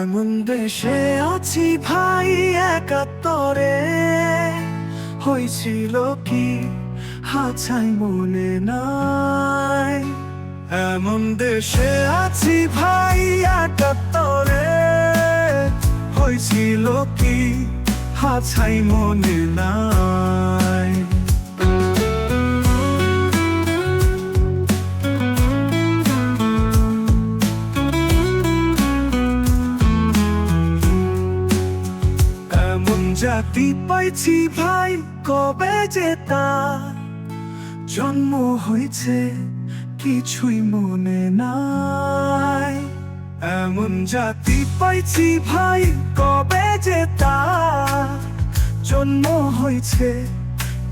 এমন দেশে আছি ভাই একাত্তরে। হয়েছিল কি? হাছাই মনে নাই। এমন দেশে আছি ভাই একাত্তরে। হয়েছিল কি? হাছাই মনে নাই। জাতি পাইছি ভাই, কবে তার জন্ম হয়েছে, কিছুই মনে নাই। এমন জাতি পাইছি ভাই, কবে যে তার জন্ম হয়েছে,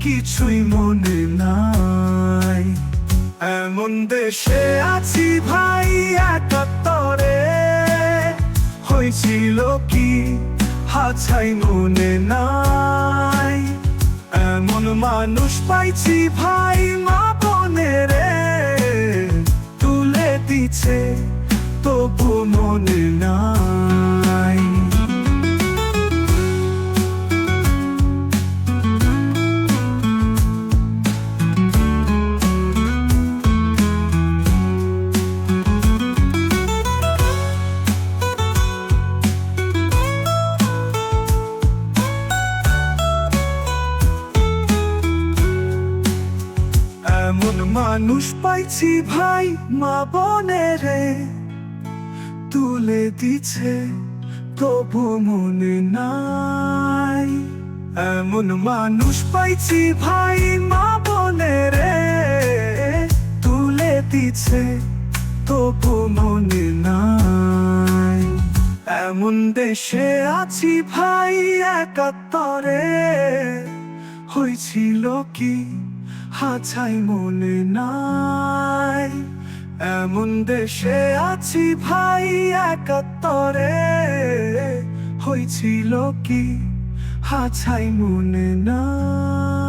কিছুই মনে নাই। এমন দেশে আছি ভাই, একাত্তরে হয়েছিল কি হাছাই মনে নাই। এমন মানুষ পাইছি ভাই মা বনে রে। তুলে দিছে, তবু মনে নাই। মানুষ পাইছি ভাই মা রে তুলে দিছে, তবু মনে নাই। এমন মানুষ পাইছি ভাই মা রে তুলে দিছে, তবু মনে নাই। এমন দেশে আছি ভাই একাত্তরে। হয়েছিল কি হাছাই মনে নাই। এমন দেশে আছি ভাই একাত্তরে। হয়েছিল কি? হাছাই মনে নাই।